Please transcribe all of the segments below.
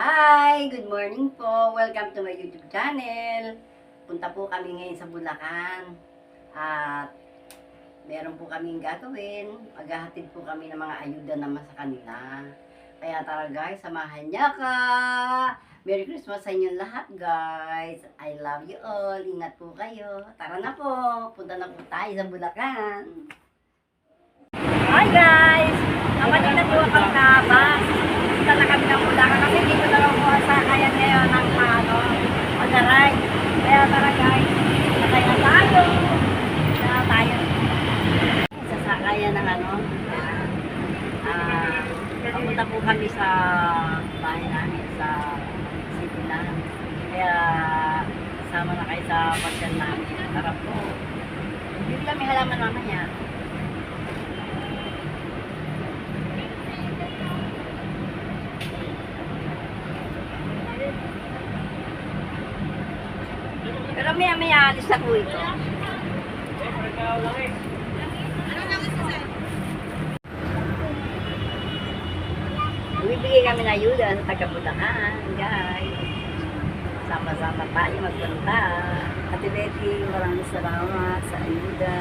Hi! Good morning po! Welcome to my YouTube channel. Punta po kami ngayon sa Bulacan. At meron po kaming gagawin. Maghahatid po kami ng mga ayuda naman sa kanila. Kaya tara guys, samahan niya ka! Merry Christmas sa inyong lahat guys! I love you all! Ingat po kayo! Tara na po! Punta na po tayo sa Bulacan! Hi guys! Kapatid na po ang kabas. Punta na kami ng Bulacan kasi dito na lang po ang sakayan ngayon ng ano, Magaray. Kaya tara guys, sakay na tayo. Kaya tayo. Sasakayan ng ano, ah, papunta po kami sa bahay namin sa city lang. Kaya sama na kayo sa pasyal namin. Tara po. Hindi kami halaman mamaya. Pero maya maya alis na po ito. Bibigay kami ng ayuda sa taga-Bulacan, guys. Sama-sama tayo magpunta. Ate Betty, maraming salamat sa ayuda.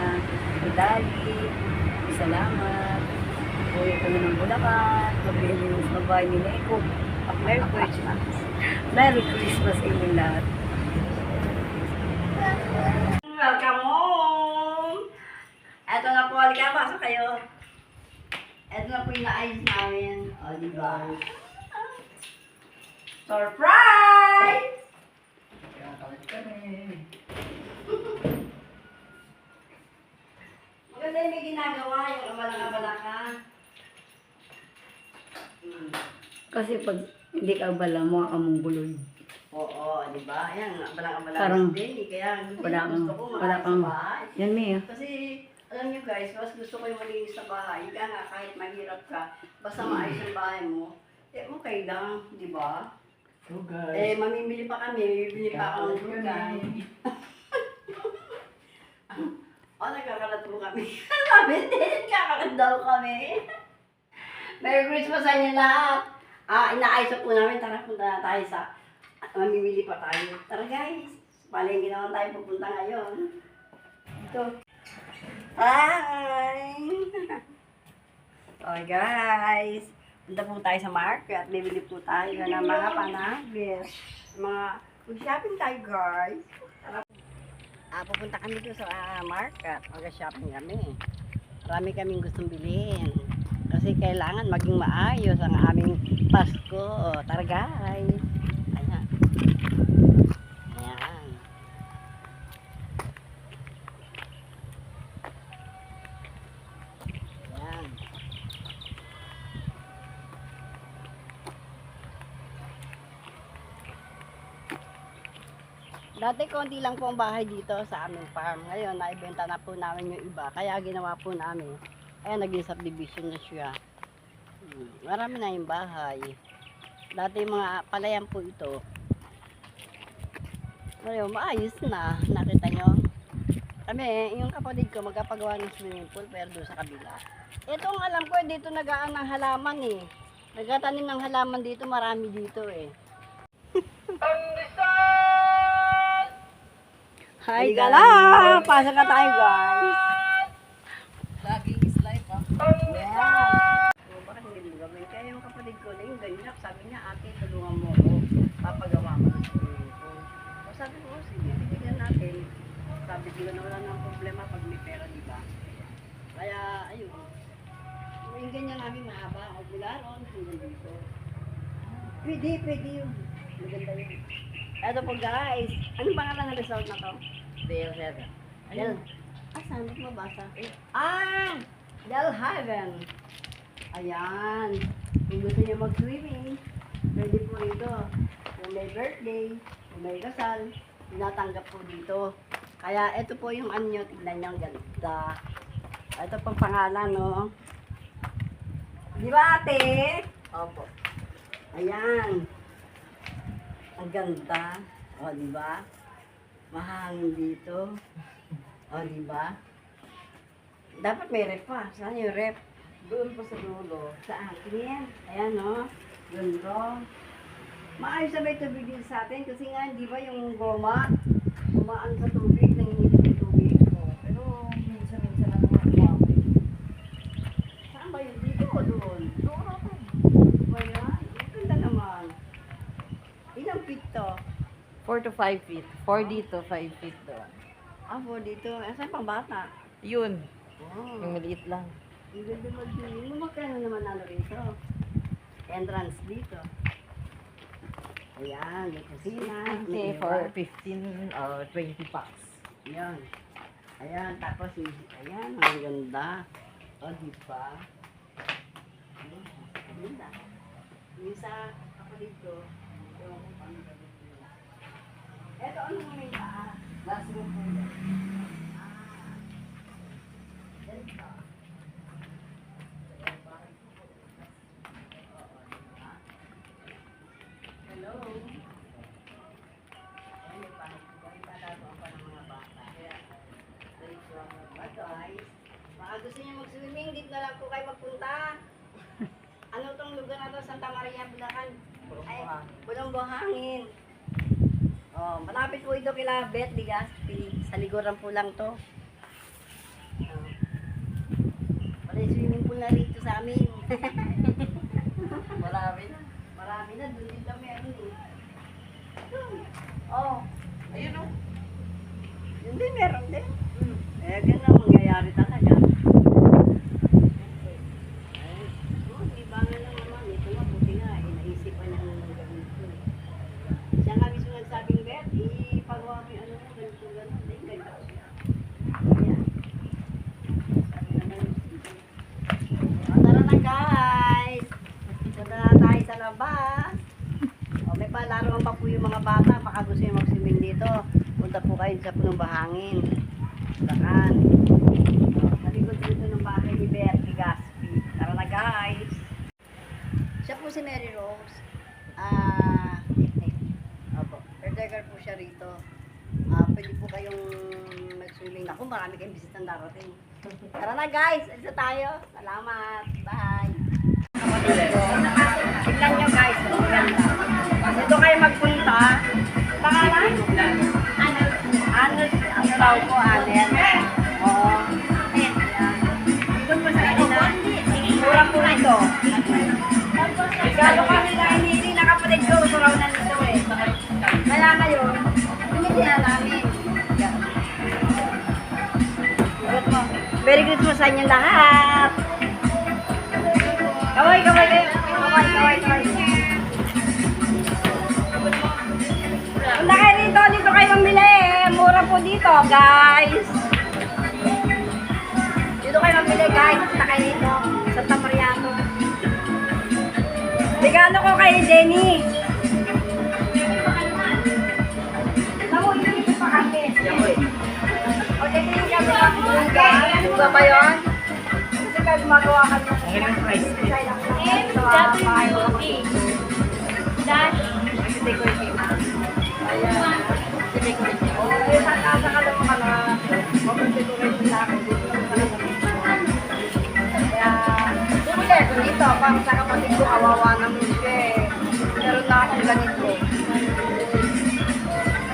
Idali, salamat. Uwi kami ng Bulacan. Magbili babae ni Neko. Merry Christmas. Merry Christmas inyong lahat. Welcome home! Po, halika, pasok kayo. Eto na po yung naayos namin. O, di ba? Surprise! Maganda yung may ginagawa, yung abala-abala ka. Hmm. Kasi pag hindi ka bala, mukha ka mong buloy. Oo, di ba? Ayan, abala-abala Parang din. Kaya wala kang- gusto ko wala kang-. Yan, Mia. Kasi, alam nyo guys, mas gusto ko yung malinis sa bahay. Kaya nga, kahit mahirap ka, basta maayos yung bahay mo, eh, okay lang, di ba? So guys, Eh, mamimili pa kami, bibili pa ako ng Kakalat gulay. kami. O, nagkakalat po kami. Sabi din, kakalat daw kami. Merry Christmas sa inyo lahat. Ah, inaayos po namin. Tara, punta na tayo sa, mamimili pa tayo. Tara guys, palengke naman tayo pupunta ngayon. Ito. Hi! Okay guys, punta po tayo sa market. Bibili po tayo ng mga panabis. Mga, mag-shopping tayo guys. Ah, pupunta kami doon sa ah, market. Mag-shopping kami. Marami kaming gustong bilhin. Kasi kailangan maging maayos ang aming Pasko. Tara guys. Ayan. Ayan. Ayan. Dati konti lang po ang bahay dito sa aming farm. Ngayon, naibenta na po namin yung iba. Kaya ginawa po namin. Ayan, naging subdivision na siya. Hmm, Marami na yung bahay. Dati mga palayan po ito. Ngayon, maayos na. Nakita nyo? Kami, yung kapatid ko, magkapagawa ng swimming pool, pero doon sa kabila. Ito alam ko, dito nagaan ng halaman eh. Nagkatanim ng halaman dito, marami dito eh. Hi guys. guys! Pasok na tayo guys! laging is life ah. Yeah. So, bakit hindi mo gawin? Kaya yung kapatid ko na yung ganyan, sabi niya, ate, tulungan mo ako. Papagawa pool. O sabi ko, "Oh, sige, bibigyan natin. Sabi ko na wala nang problema pag may pera, di ba? Kaya, ayun. Yung ganyan namin mahaba, o mula ron, hanggang dito. Pwede, pwede yun. Maganda yun. Eto po guys, anong pangalan ng resort na to? Dale Heaven. Del. Ah, saan mo mabasa? Ah! Del Haven. Ayan. Kung gusto niyo mag-swimming, pwede po rito. Kung may birthday, kung may kasal, tinatanggap po dito. Kaya ito po yung ano nyo, tignan ang ganda. Ito pang pangalan, no? Di ba ate? Opo. Ayan. Ang ganda. O, di ba? Mahangin dito. O, di ba? Dapat may rep pa. Saan yung rep? Doon pa sa dulo. Sa akin. Ayan, no? Yun, bro. Maayos na may tubig dito sa atin kasi nga, di ba yung goma, umaan sa tubig, nanginginig yung tubig. Oo, Pero minsan-minsan lang mga. Saan ba yun? Dito o doon? Doon ako. Ba yan? Ganda naman. Ilang feet to? 4 to 5 feet. 4 dito, 5 feet doon. Ah, po dito. Eh, saan pang bata? Yun. Oh. Yung maliit lang. Ang ganda mag-dinig. Magkano naman ano rito? Entrance dito. Ayan, may kusina. May for iba. 15 or 20 packs. Ayan. Ayan, tapos, ayan, ang ganda. O, di ba? Ang ganda. Yung sa kapatid ko, yung kung Eto, ano mo may taas? Classroom po yan. Ah. Ganito. Hello. May panig po kami. Tatagawa pa ng mga bata. Kaya, Guys, mga guys, baka gusto niyo mag-swimming, dito na lang po kayo magpunta. Ano tong lugar na to? Santa Maria, Bulacan. Ay, Bulong Buhangin. Oh, malapit po ito kila Beth Ligaspi. Sa likuran po lang to. Oh. Wala yung swimming pool na rito sa amin. Marami na. Marami na, doon din kami ano eh. Oh, Ayun o. yun din, meron din. Eh, ganun ang mangyayari talaga. Ay, oh, di ba nga lang naman, ito nga, buti nga, eh, naisipan niya ng gawin ko. eh. Siya nga mismo nagsabing, Beth, ipagawa mo yung ano mo, ganito, ganito, eh, ganito. Ayan. Sabi naman, "O, tara na guys! Punta na tayo sa labas. O, may palaruan pa po yung mga bata, baka gusto nyo mag-swimming dito. Punta po kayo sa punong bahangin. O, Sa likod dito ng bahay ni Bertie Gaspi. Tara na guys! Siya po si Mary Rose. Ah, Opo. Caretaker po siya rito. Ah, pwede po kayong mag-swimming. Naku, marami kayong bisitang darating. Tara na guys! Ito tayo. Salamat. Bye! Tignan nyo guys. Dito kayo magpunta. Daw po? Anen? Oo. Doon po sa kanila. Mura po ito. Regalo kami na hindi na kapatid ko. Suraw na nito eh. Kaya ngayon, binili na namin. Mo. Merry Christmas sa inyo lahat. Kaway, kaway kayo. Kaway, kaway, kaway. Rito. Dito kayo mamili. Mura po dito, guys. Dito kayo mamili, guys. Punta kayo dito. Santa Maria to. Regalo ko kay Jenny. Yung. Bunga ba yun? Kasi gumagawa. Okay lang, price. Ito, ah, Pang sa kapatid ko, kawawa naman siya eh. Meron na akong ganito.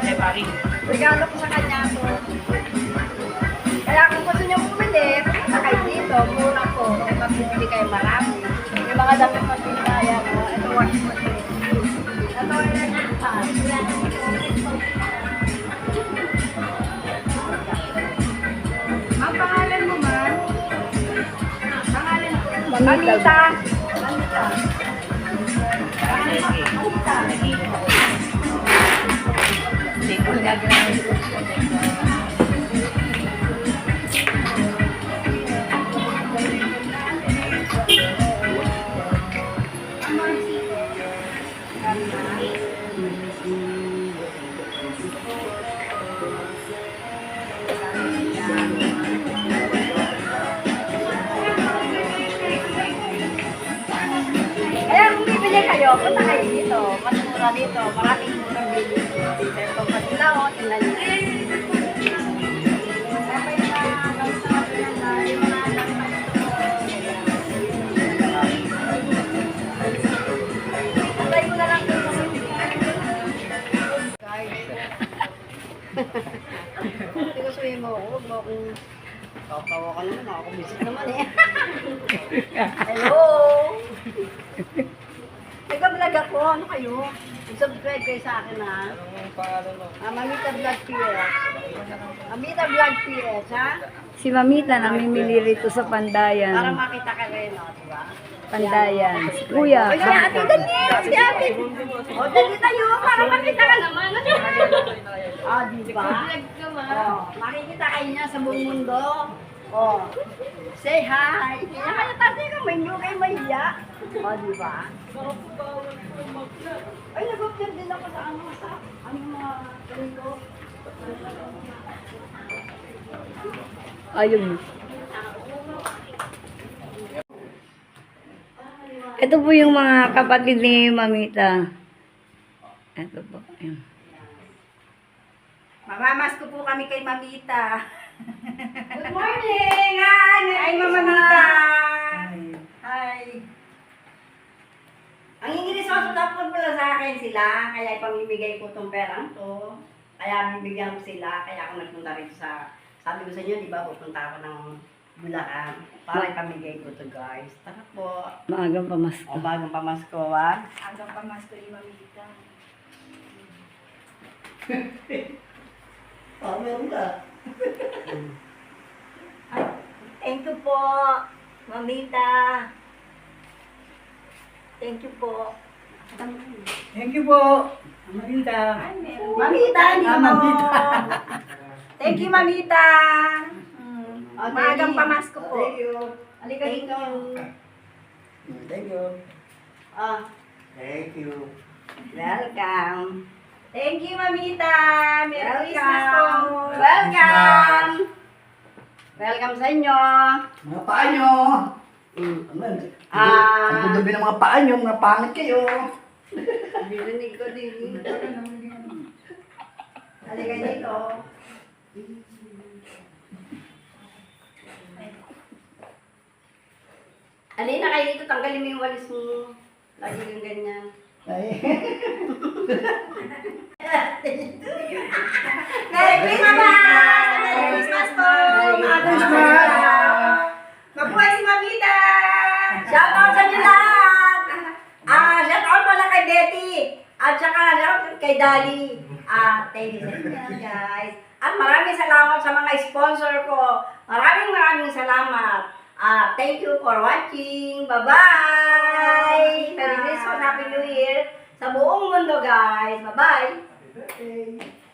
Eh, pari. Regalo ko sa kanya to. Kaya kung gusto niyo bumili, pumunta kayo dito. Mura po. Kaya mabibili kayo marami. Yung mga damit na pinaya mo, ito wash machine. Ito ay nagkita. Ang pangalan mo man? Pangalan ko. Mamita. Mamita. Hindi ko dito, mas mura dito, maraming mura oh, dito. Pero pag tao, tingnan nyo. Hindi ko sabihin mo ako, huwag mo akong Tawa-tawa ka naman, nakakumisit naman eh. Hello! Ako. Ano kayo? Subscribe kayo sa akin ha. Anong pangalan mo? Ah, Mamita Vlog PS. Mamita Vlog PS ha? Si Mamita namimili rito sa Para Pandayan. makita ka rin, no? Diba? Pandayan. Si Kuya. Ay, si ate, dali! Si ate! O, dali tayo para makita ka naman. Ah, di ba? Oh, makikita kayo niya sa buong mundo. Oh, say hi. Kaya kaya tatay ka, may new kayo mahiya. O, di ba? Ay, nag-observe din ako sa ano, sa ano mga ganito. Ayun. Ito po yung mga kapatid ni Mamita. Ito po. Ayun. Mamamas ko po kami kay Mamita. Good morning! Hi! Hi, Mama Mamita! Hi! Ang ingirisoso dapat pala sa akin sila, kaya ipamimigay ko tong perang to. Kaya bibigyan ko sila, kaya ako nagpunta rito sa, sabi ko sa inyo, di ba, pupunta ako ng Bulacan para ipamigay ko to guys. Tara po. Maagang pamasko. O bagong pamasko, ha? Hanggang pamasko ni Mamita. Oh, meron ka. Thank you po, Mamita. Thank you po. Thank you po. Mamita. Mamita, hindi Ah, mo. Mamita. Thank you, Mamita. Mm. Maagang pamasko po. Thank you. Halika Thank dito. Thank you. Ah, Thank you. welcome. Thank you, Mamita. Merry Welcome. Christmas po. Welcome. Welcome sa inyo. Mga paa nyo. Mm. Ano? Ah. Ang tutubi ng mga paa nyo, mga pangit kayo. Dirinig ko din. Halika dito. Alina kayo dito, tanggalin mo yung walis mo. Lagi yung ganyan. Merry Christmas! Merry Christmas po! Merry Christmas! Mabuhay si Mamita! Shout out sa inyo lahat! Ah, shout out pala kay Betty! At saka shout out kay Dali. Ah, thank you guys. At maraming salamat sa mga sponsor ko. Maraming maraming salamat. Ah, thank you for watching. Bye-bye! Merry Christmas, Happy New Year sa buong mundo guys. Bye-bye! Okay.